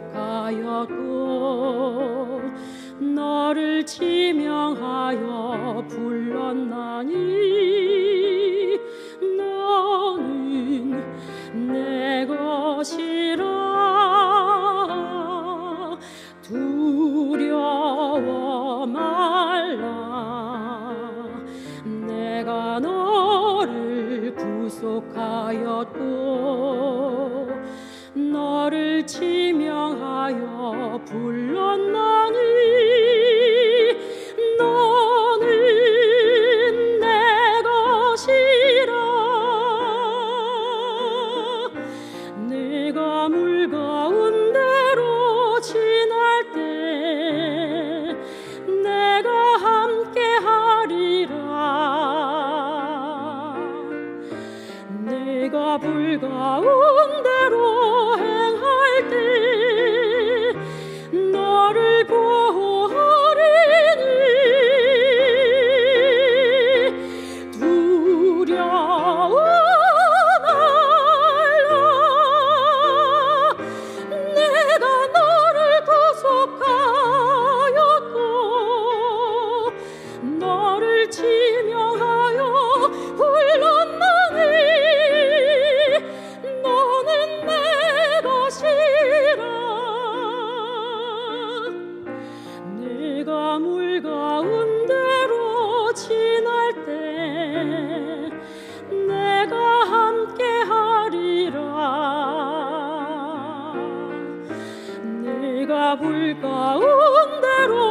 구속하였고 너를 지명하여 불렀나니 너는 내 것이라 두려워 말라. 내가 너를 구속하였고 너를 지명하여 불렀나니? 너는 내 것이라. 내가 물 가운데로 지날 때 내가 함께 하리라. 내가 불 가운데 불 가운데로